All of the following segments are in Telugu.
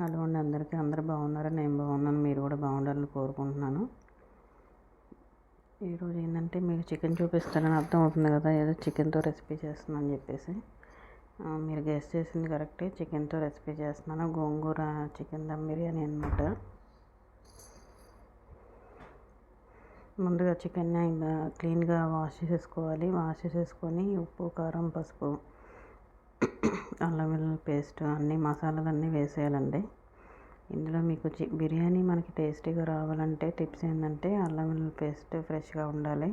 హలో అండి అందరికీ అందరూ బాగున్నారా? నేను బాగున్నాను మీరు కూడా బాగుండాలని కోరుకుంటున్నాను. ఈరోజు ఏంటంటే మీకు చికెన్ చూపిస్తానని అర్థం అవుతుంది కదా ఏదో చికెన్తో రెసిపీ చేస్తున్నాను చెప్పేసి. మీరు గెస్ట్ చేసింది కరెక్టే చికెన్తో రెసిపీ చేస్తున్నాను. గోంగూర చికెన్ దమ్ బిర్యానీ అనమాట ముందుగా చికెన్ ఇంకా క్లీన్గా వాష్ చేసేసుకోవాలి. వాష్ చేసేసుకొని ఉప్పు కారం పసుపు అల్లం వెల్లుల్లి పేస్ట్ అన్ని మసాలాలన్నీ వేసేయాలండి. ఇందులో మీకు చి బిర్యానీ మనకి టేస్టీగా రావాలంటే టిప్స్ ఏంటంటే అల్లం వెల్లుల్లి పేస్ట్ ఫ్రెష్గా ఉండాలి.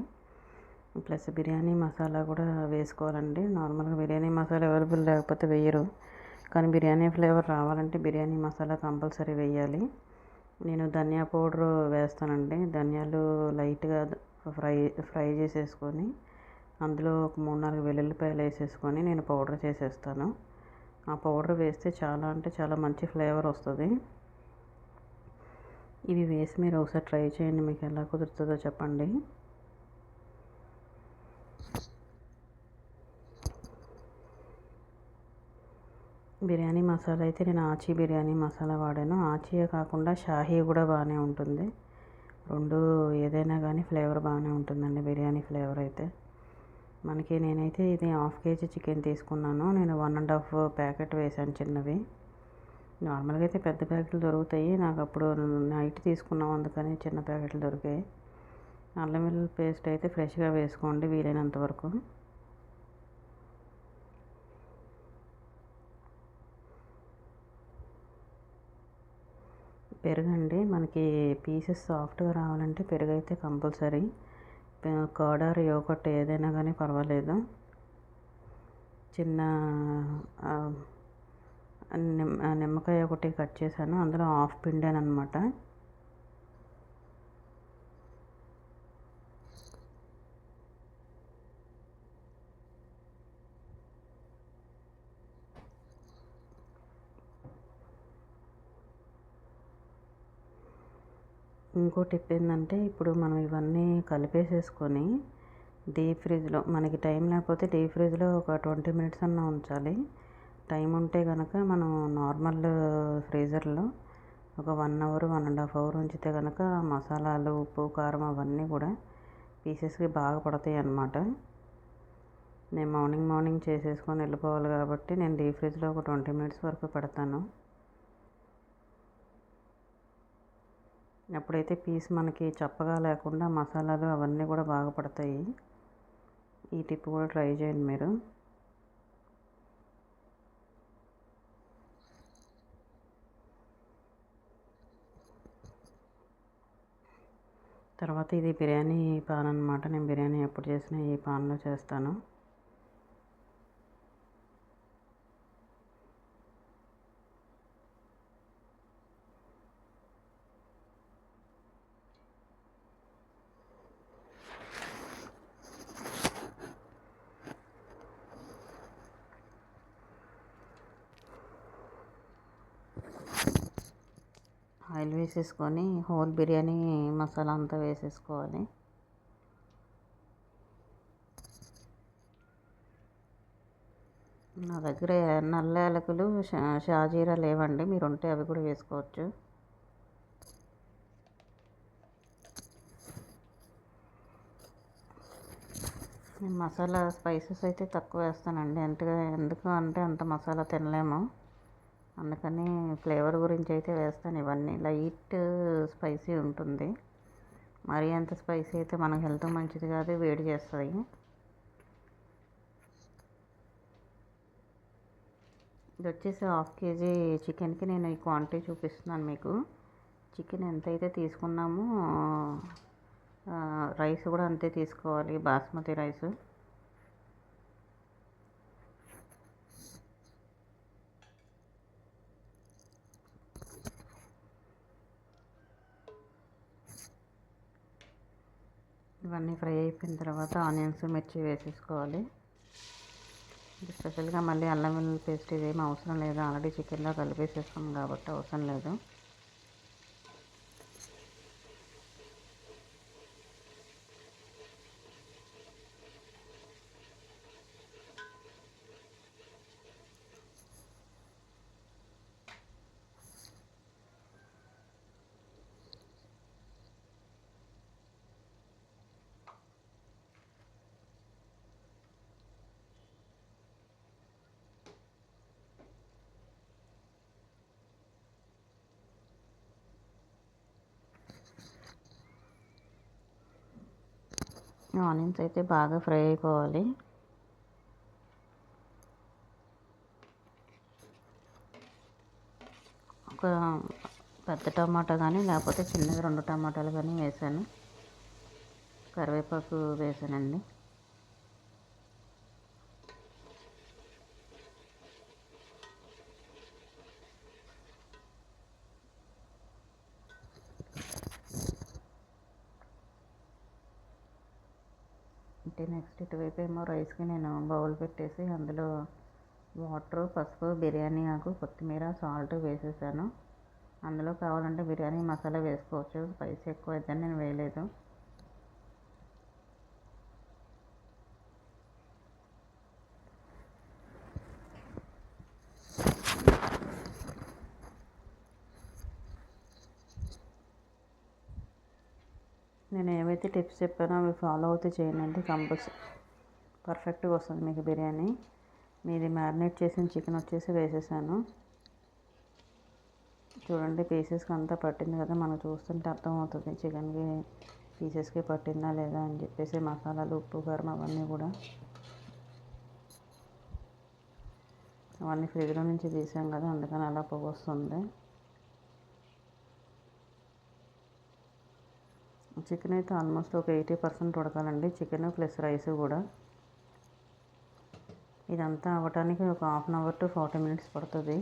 ప్లస్ బిర్యానీ మసాలా కూడా వేసుకోవాలండి. నార్మల్గా బిర్యానీ మసాలా అవైలబుల్ లేకపోతే వేయరు. కానీ బిర్యానీ ఫ్లేవర్ రావాలంటే బిర్యానీ మసాలా కంపల్సరీ వేయాలి. నేను ధనియా పౌడర్ వేస్తానండి. ధనియాలు లైట్గా ఫ్రై ఫ్రై చేసేసుకొని అందులో ఒక మూడు నాలుగు వెల్లుల్లిపాయలు వేసేసుకొని నేను పౌడర్ చేసేస్తాను. ఆ పౌడర్ వేస్తే చాలా అంటే చాలా మంచి ఫ్లేవర్ వస్తుంది. ఇవి వేసి మీరు ఒకసారి ట్రై చేయండి మీకు ఎలా కుదురుతుందో చెప్పండి. బిర్యానీ మసాలా అయితే నేను ఆచి బిర్యానీ మసాలా వాడాను. ఆచియే కాకుండా షాహీ కూడా బాగానే ఉంటుంది. రెండు ఏదైనా కానీ ఫ్లేవర్ బాగానే ఉంటుందండి బిర్యానీ ఫ్లేవర్ అయితే. మనకి నేనైతే ఇది హాఫ్ కేజీ చికెన్ తీసుకున్నాను. నేను వన్ అండ్ హాఫ్ ప్యాకెట్ వేసాను చిన్నవి. నార్మల్గా అయితే పెద్ద ప్యాకెట్లు దొరుకుతాయి. నాకు అప్పుడు నైట్ తీసుకున్నాం అందుకని చిన్న ప్యాకెట్లు దొరికాయి. అల్లం వెల్లుల్లి పేస్ట్ అయితే ఫ్రెష్గా వేసుకోండి వీలైనంత వరకు. పెరుగండి. మనకి పీసెస్ సాఫ్ట్గా రావాలంటే పెరుగు అయితే కంపల్సరీ. కర్డ్ ఆర్ యోగట్ ఏదైనా కానీ పర్వాలేదు. చిన్న నిమ్మ నిమ్మకాయ ఒకటి కట్ చేశాను. అందులో హాఫ్ పిండాను అనమాట ఇంకో టిప్ ఏంటంటే ఇప్పుడు మనం ఇవన్నీ కలిపేసేసుకొని డీప్ ఫ్రిడ్జ్లో మనకి టైం లేకపోతే డీప్ ఫ్రిడ్జ్లో ఒక ట్వంటీ మినిట్స్ అన్న ఉంచాలి. టైం ఉంటే కనుక మనం నార్మల్ ఫ్రీజర్లో ఒక one hour one and half hour ఉంచితే కనుక మసాలాలు ఉప్పు కారం అవన్నీ కూడా పీసెస్కి బాగా పడతాయి అన్నమాట. నేను మార్నింగ్ మార్నింగ్ చేసేసుకొని వెళ్ళిపోవాలి కాబట్టి నేను డీప్ ఫ్రిడ్జ్లో ఒక ట్వంటీ మినిట్స్ వరకు పెడతాను. అప్పుడైతే పీస్ మనకి చప్పగా లేకుండా మసాలాలు అవన్నీ కూడా బాగా పడతాయి. ఈ టిప్ కూడా ట్రై చేయండి మీరు. తర్వాత ఇది బిర్యానీ పాన్ అనమాట నేను బిర్యానీ ఎప్పుడు చేసినా ఈ పాన్లో చేస్తాను. ఆయిల్ వేసేసుకొని హోల్ బిర్యానీ మసాలా అంతా వేసేసుకోవాలి. నా దగ్గర నల్ల యాలకులు షా షాజీరా లేవండి. మీరు ఉంటే అవి కూడా వేసుకోవచ్చు. నేను మసాలా స్పైసెస్ అయితే తక్కువ వేస్తానండి. ఎంతగా ఎందుకు అంటే అంత మసాలా తినలేము. అందుకని ఫ్లేవర్ గురించి అయితే వేస్తాను. ఇవన్నీ లైట్ స్పైసీ ఉంటుంది. మరీ అంత స్పైసీ అయితే మనకు హెల్త్ మంచిది కాదు వేడి చేస్తుంది. ఇది వచ్చేసి హాఫ్ కేజీ చికెన్కి నేను ఈ క్వాంటిటీ చూపిస్తున్నాను మీకు. చికెన్ ఎంతైతే తీసుకున్నామో రైస్ కూడా అంతే తీసుకోవాలి. బాస్మతి రైస్. ఇవన్నీ ఫ్రై అయిపోయిన తర్వాత ఆనియన్స్ మిర్చి వేసేసుకోవాలి. స్పెషల్గా మళ్ళీ అల్లం వెల్లుల్లి పేస్ట్ ఇదేం అవసరం లేదు. ఆల్రెడీ చికెన్లో కలిపేసేస్తాం కాబట్టి అవసరం లేదు. ఆనియన్స్ అయితే బాగా ఫ్రై అయిపోవాలి. ఒక పెద్ద టమాటా కానీ లేకపోతే చిన్నది రెండు టమాటాలు కానీ వేసాను. కరివేపాకు వేసానండి. పెట్టి నెక్స్ట్ ఇటువైపు ఏమో రైస్కి నేను బౌల్ పెట్టేసి అందులో వాటర్ పసుపు బిర్యానీ ఆకు కొత్తిమీర సాల్ట్ వేసేసాను. అందులో కావాలంటే బిర్యానీ మసాలా వేసుకోవచ్చు. స్పైసీ ఎక్కువ అయితే నేను వేయలేదు. నేను ఏవైతే టిప్స్ చెప్పానో అవి ఫాలో అవుతే చేయండి కంపల్సరీ. పర్ఫెక్ట్గా వస్తుంది మీకు బిర్యానీ. మీది మ్యారినేట్ చేసిన చికెన్ వచ్చేసి వేసేసాను. చూడండి పీసెస్కి అంతా పట్టింది కదా మనకు చూస్తుంటే అర్థమవుతుంది చికెన్కి పీసెస్కి పట్టిందా లేదా అని చెప్పేసి మసాలాలు ఉప్పు కారం అవన్నీ కూడా. అవన్నీ ఫ్రిడ్జ్లో నుంచి తీసాం కదా అందుకని అలా పొగ చికెన్ అయితే ఆల్మోస్ట్ ఒక ఎయిటీ పర్సెంట్ ఉడకాలండి. చికెన్ ప్లస్ రైస్ కూడా. ఇదంతా అవ్వటానికి ఒక half an hour to forty minutes పడుతుంది.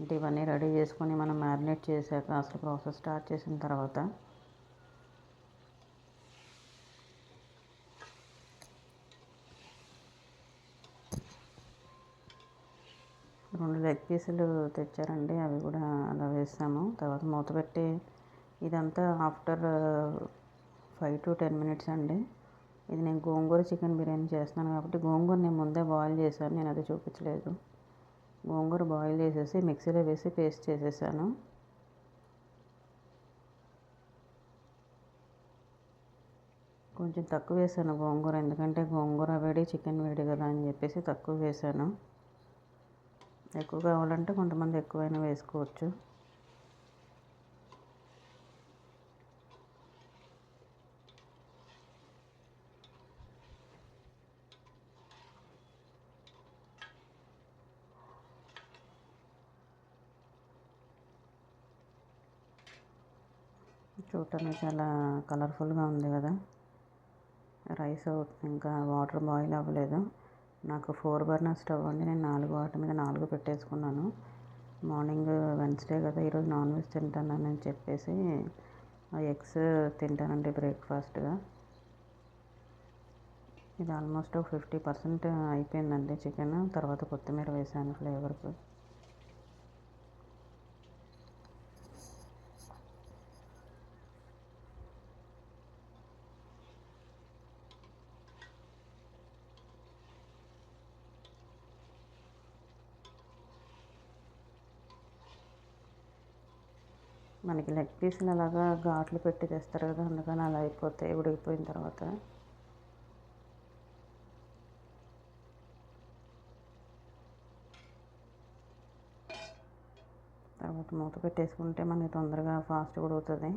అంటే ఇవన్నీ రెడీ చేసుకొని మనం మ్యారినేట్ చేశాక అసలు ప్రాసెస్ స్టార్ట్ చేసిన తర్వాత. రెండు లెగ్ పీసులు తెచ్చారండి. అవి కూడా అలా వేసాము. తర్వాత మూత పెట్టి ఇదంతా after five to ten minutes అండి. ఇది నేను గోంగూర చికెన్ బిర్యానీ చేస్తున్నాను కాబట్టి గోంగూర నేను ముందే బాయిల్ చేశాను నేను అది చూపించలేదు. గోంగూర బాయిల్ చేసేసి మిక్సీలో వేసి పేస్ట్ చేసేసాను. కొంచెం తక్కువ వేసాను గోంగూర ఎందుకంటే గోంగూర వేడి చికెన్ వేడి కదా అని చెప్పేసి తక్కువ వేసాను. ఎక్కువ కావాలంటే కొంతమంది ఎక్కువైనా వేసుకోవచ్చు. చూడటానికి చాలా కలర్ఫుల్గా ఉంది కదా. రైస్ ఇంకా వాటర్ బాయిల్ అవ్వలేదు. నాకు ఫోర్ బర్నర్ స్టవ్ అండి. నేను నాలుగు వాటి మీద నాలుగు పెట్టేసుకున్నాను. మార్నింగ్ వెన్స్డే కదా ఈరోజు నాన్ వెజ్ తింటానని చెప్పేసి ఎగ్స్ తింటానండి బ్రేక్ఫాస్ట్గా. ఇది ఆల్మోస్ట్ ఒక ఫిఫ్టీ పర్సెంట్ అయిపోయిందండి చికెన్. తర్వాత కొత్తిమీర వేసాను ఫ్లేవర్కి. మనకి లెగ్ పీస్ని అలాగా ఘాట్లు పెట్టి తెస్తారు కదా అందుకని అలా అయిపోతాయి ఉడికిపోయిన తర్వాత. తర్వాత మూత పెట్టేసుకుంటే మనకి తొందరగా ఫాస్ట్ కూడా అవుతుంది.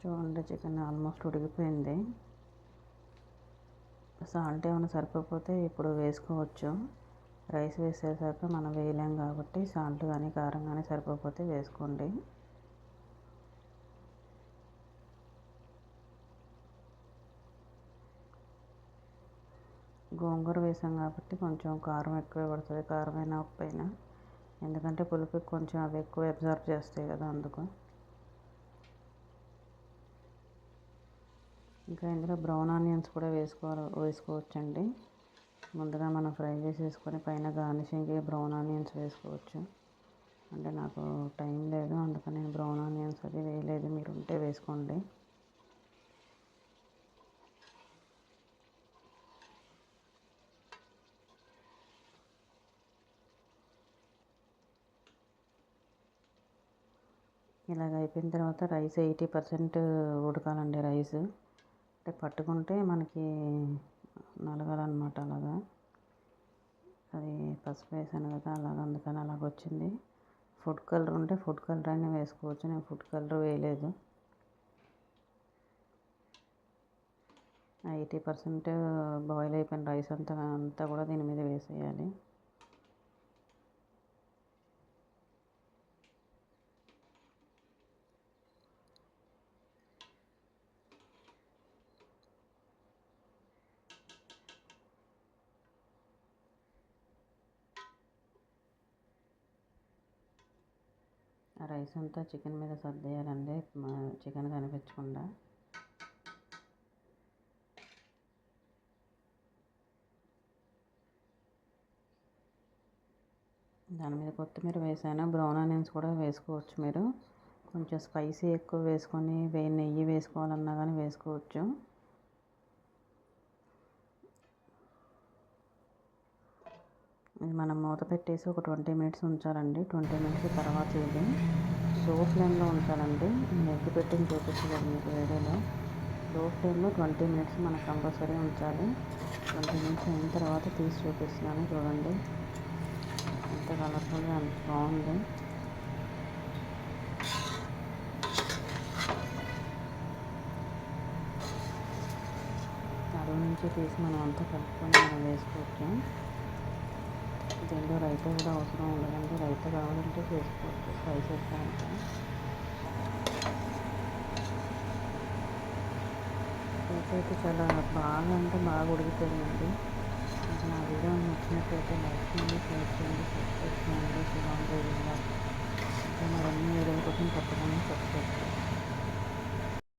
చూడండి చికెన్ ఆల్మోస్ట్ ఉడికిపోయింది. సాల్ట్ ఏమైనా సరిపోతే ఇప్పుడు వేసుకోవచ్చు. రైస్ వేసేసాక మనం వేయలేం కాబట్టి సాల్ట్ కానీ కారం కానీ సరిపోతే వేసుకోండి. గోంగూర వేసాం కాబట్టి కొంచెం కారం ఎక్కువ పడుతుంది కారమైన ఉప్పు అయినా ఎందుకంటే పులుపు కొంచెం అవి ఎక్కువ అబ్జర్వ్ చేస్తాయి కదా అందుకు. ఇంకా ఇందులో బ్రౌన్ ఆనియన్స్ కూడా వేసుకోవాలి వేసుకోవచ్చండి. ముందుగా మనం ఫ్రై చేసేసుకొని పైన గార్నిషింగ్కి బ్రౌన్ ఆనియన్స్ వేసుకోవచ్చు. అంటే నాకు టైం లేదు అందుకని నేను బ్రౌన్ ఆనియన్స్ అది వేయలేదు. మీరు ఉంటే వేసుకోండి. ఇలాగ అయిపోయిన తర్వాత రైస్ ఎయిటీ పర్సెంట్ ఉడకాలండి రైస్. అంటే పట్టుకుంటే మనకి నలగాలన్నమాట అలాగా. అది పసుపు వేసాను కదా అలాగ అందుకని అలాగ వచ్చింది. ఫుడ్ కలర్ ఉంటే ఫుడ్ కలర్ అయినా వేసుకోవచ్చు నేను ఫుడ్ కలర్ వేయలేదు. ఎయిటీ పర్సెంట్ బాయిల్ అయిపోయిన రైస్ అంతా అంతా కూడా దీని మీద వేసేయాలి. ఆ రైస్ అంతా చికెన్ మీద సర్దేయాలండి. చికెన్ కనిపించకుండా. దాని మీద కొత్తిమీర వేసాను. బ్రౌన్ ఆనియన్స్ కూడా వేసుకోవచ్చు మీరు. కొంచెం స్పైసీ ఎక్కువ వేసుకొని వే నెయ్యి వేసుకోవాలన్నా కానీ వేసుకోవచ్చు. ఇది మనం మూత పెట్టేసి ఒక ట్వంటీ మినిట్స్ ఉంచాలండి. ట్వంటీ మినిట్స్ తర్వాత ఇది లో ఫ్లేమ్లో ఉంచాలండి. నేను ఎగ్గు పెట్టి చూపించలేదు మీకు వీడియోలో. లో ఫ్లేమ్లో ట్వంటీ మినిట్స్ మనం కంపల్సరీ ఉంచాలి. ట్వంటీ మినిట్స్ అయిన తర్వాత తీసి చూపిస్తున్నాను చూడండి. ఎంత కలర్ఫుల్గా అంత బాగుంది. అరువు నుంచి తీసి మనం అంతా కలుపుకొని మనం వేసుకోవచ్చు. తెలుగు రైత కూడా అవసరం ఉండదండి రైత కావాలంటే చేసుకోవచ్చు. ఫ్రై చేస్తాను రైస్ అయితే చాలా బాగా అంటే బాగా ఉడికిపోయిందండి నా వీడియో నచ్చినట్లయితే లైక్ చేయండి షేర్ చేయండి సబ్స్క్రైబ్ చేయండి. శివాన్ గోవిందా ఇంకా మరిన్ని వీడియోల కోసం తప్పకుండా సబ్స్క్రైబ్ చేయండి.